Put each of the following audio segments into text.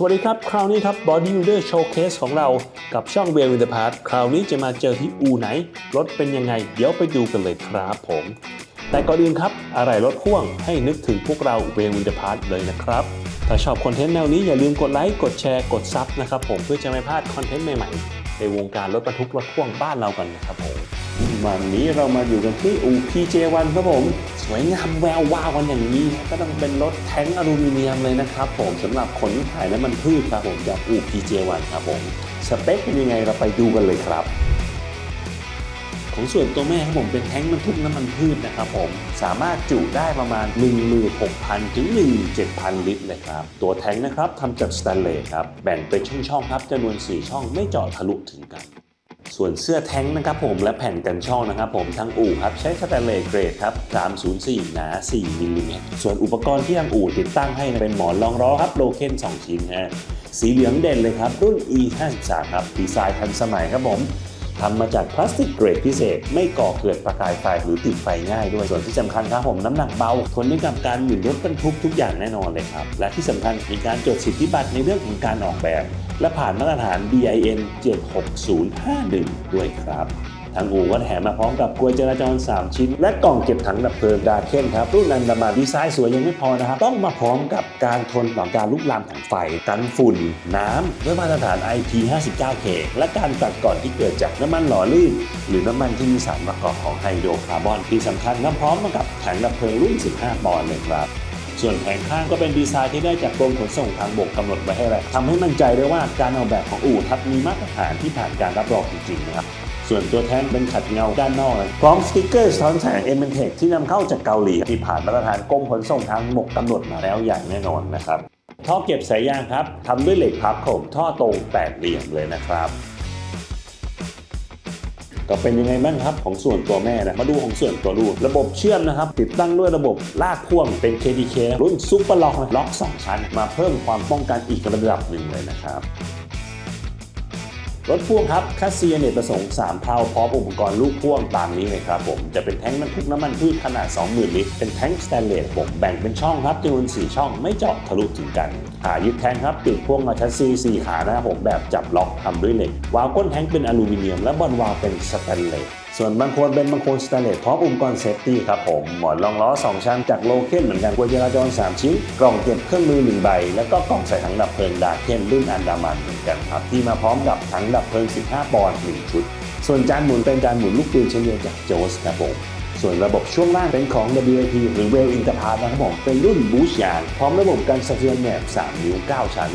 สวัสดีครับ คราวนี้ครับ Body Builder Showcase ของเรากับช่อง w e l l in the Past คราวนี้จะมาเจอที่อูไหน รถเป็นยังไง เดี๋ยวไปดูกันเลยครับผม แต่ก่อนอื่นครับ อะไรรถพ่วงให้นึกถึงพวกเรา w e l l in the Past เลยนะครับ ถ้าชอบคอนเทนต์แนวนี้อย่าลืมกดไลค์ กดแชร์ กดซับนะครับผม เพื่อจะไม่พลาดคอนเทนต์ใหม่ๆ ในวงการรถบรรทุกรถพ่วงบ้านเรากันนะครับผมวันนี้เรามาอยู่กันที่อู PJ1 ครับผม วยงามแวววาวกันอย่างนี้ ก็ต้องเป็นรถแท้งอลูมิเนียมเลยนะครับผมสำหรับขนถ่ายน้ำมันพืชครับผมจากอู PJ1 ครับผม สเปคเป็นยังไงเราไปดูกันเลยครับ ของส่วนตัวแม่ครับผมเป็นแท้งบรรทุกน้ำมันพืชนะครับผม สามารถจุได้ประมาณ 16,000 ถึง 17,000 ลิตรเลยครับ ตัวแท้งนะครับทำจากสแตนเลสครับ แบ่งเป็นช่องๆครับจำนวน 4 ช่องไม่เจาะทะลุถึงกัน ส่วนเสื้อแท้งนะครับผมและแผ่นกันช่องนะครับผมทางอู่ครับใช้สแตนเลสเกรดครับ 304 หนา 4มิลลิเมตรส่วนอุปกรณ์ที่ทางอู่ติดตั้งให้เป็นหมอนรองล้อครับโลเคน 2 ชิ้นฮะสีเหลืองเด่นเลยครับ รุ่น E53 ครับดีไซน์ทันสมัยครับผม ทำมาจากพลาสติกเกรดพิเศษ ไม่ก่อเกิดประกายไฟหรือติดไฟง่ายด้วย ส่วนที่สำคัญครับผมน้ำหนักเบา ทนได้กับการหมุนรถบรรทุกทุกอย่างแน่นอนเลยครับ และที่สำคัญมีการจดสิทธิบัตรในเรื่องของการออกแบบ และผ่านมาตรฐาน BIN 76051 ด้วยครับ ทางอู่ก็แถมมาพร้อมกับกลวยจราจร 3 ชิ้น และกล่องเก็บถังดับเพลิงดาเคนครับรุ่นอันดามันดีไซน์สวยยังไม่พอนะครับต้องมาพร้อมกับการทนต่อการลุกลามของไฟกันฝุ่น น้ำด้วยมาตรฐาน IP59K และการตัดก่อนที่เกิดจากน้ำมันหล่อลื่น หรือน้ำมันที่มีสารประกอบของไฮโดรคาร์บอนที่สำคัญก็พร้อมมากับถังดับเพลิงรุ่น 15 ปอนด์เลยครับส่วนแผงข้างก็เป็นดีไซน์ที่ได้จากกรมขนส่งทางบกกำหนดไว้ให้แล้วทำให้มั่นใจได้ว่าการออกแบบของอู่ทับมีมาตรฐานที่ผ่านการรับรองจริงๆนะครับ ส่วนตัวแท้งเป็นขัดเงาด้านนอก พร้อมสติกเกอร์สะท้อนแสง m อ t e c ที่นำเข้าจากเกาหลีที่ผ่านมาตรฐานกรมขนส่งทางบกกำหนดมาแล้วอย่างแน่นอนนะครับท่อเก็บสายยางครับทำด้วยเหล็กพับผมท่อตรงแปดเหลี่ยมเลยนะครับก็เป็นยังไงบ้างครับของส่วนตัวแม่นะมาดูของส่วนตัวลูกระบบเชื่อมนะครับ ติดตั้งด้วยระบบลากพ่วงเป็น KDK รุ่นซุปเปอร์ล็อกล็อก 2 ชั้น มาเพิ่มความป้องกันอีกระดับหนึ่งเลยนะครับ รถพ่วงครับคัสเซียเนตประสงค์ 3 เท่าพร้อมอุปกรณ์ลูกพ่วงตามนี้เลยครับผม จะเป็นแท้งบรรทุกน้ำมันพืชขนาด 20,000 ลิตร เป็นแท้งสแตนเลสผมแบ่งเป็นช่องครับจำนวน 4 ช่องไม่เจาะทะลุถึงกันขายึดแท้งครับติดพ่วงมาชัสซี4ขานะครับผมแบบจับล็อกทำด้วยเหล็กวาล์วก้นแท้งเป็นอลูมิเนียม และบอลวาล์วเป็นสแตนเลส ส่วนบางคนเป็นบางคนสแตนเลสพร้อมอุปกรณ์เซฟตี้ครับผม หมอนรองล้อ 2 ชั้นจากโลเคนเหมือนกันกวยจราจร3 ชิ้น กล่องเก็บเครื่องมือ 1 ใบ แล้วก็กล่องใส่ถังดับเพลิงดาเคนรุ่นอันดามันเหมือนกันครับ ที่มาพร้อมกับถังดับเพลิง 15 ปอนด์1ชุด ส่วนจานหมุนเป็นจานหมุนลูกปืนเช่นเดียวจากโจสครับผมส่วนระบบช่วงล่างเป็นของ WIP หรือ Rail Interpass นะครับผมเป็นรุ่นบูชยางพร้อมระบบการสะเทือนแหนบ3 นิ้ว 9 ชั้น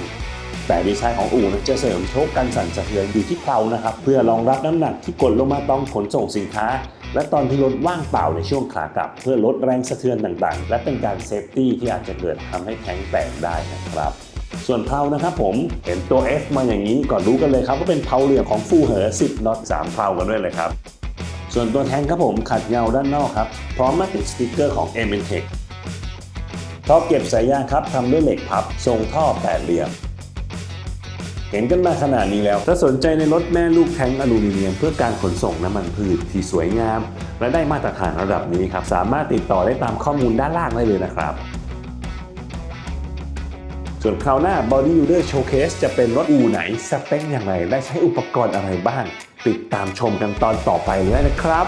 แต่ดีไซน์ของอู่นะจะเสริมโชคกันสั่นสะเทือนอยู่ที่เพลานะครับ เพื่อรองรับน้ำหนักที่กดลงมาต้องขนส่งสินค้า และตอนที่รถว่างเปล่าในช่วงขากลับ เพื่อลดแรงสะเทือนต่างๆ และเป็นการเซฟตี้ที่อาจจะเกิดทำให้แท้งแตกได้นะครับส่วนเพลานะครับผมเห็นตัว F มาอย่างนี้ก่อนรู้กันเลยครับว่าเป็นเพลาเหลี่ยมของฟูเหอ10น็อต3เพลากันด้วยเลยครับ ส่วนตัวแทงครับผมขัดเงาด้านนอกครับ พร้อมมาติดสติกเกอร์ของ m n t e c ท่อเก็บสายยางครับทำด้วยเหล็กพับ ทรงท่อแปดเหลี่ยม เห็นกันมาขนาดนี้แล้ว ถ้าสนใจในรถแม่ลูกแท้งอลูมิเนียม เพื่อการขนส่งน้ำมันพืชที่สวยงาม และได้มาตรฐานระดับนี้ครับสามารถติดต่อได้ตามข้อมูลด้านล่างได้เลยนะครับส่วนคราวหน้า Body Builder Showcase จะเป็นรถอูไหน สเปคอย่างไร และใช้อุปกรณ์อะไรบ้าง ติดตามชมกันตอนต่อไปเลยนะครับ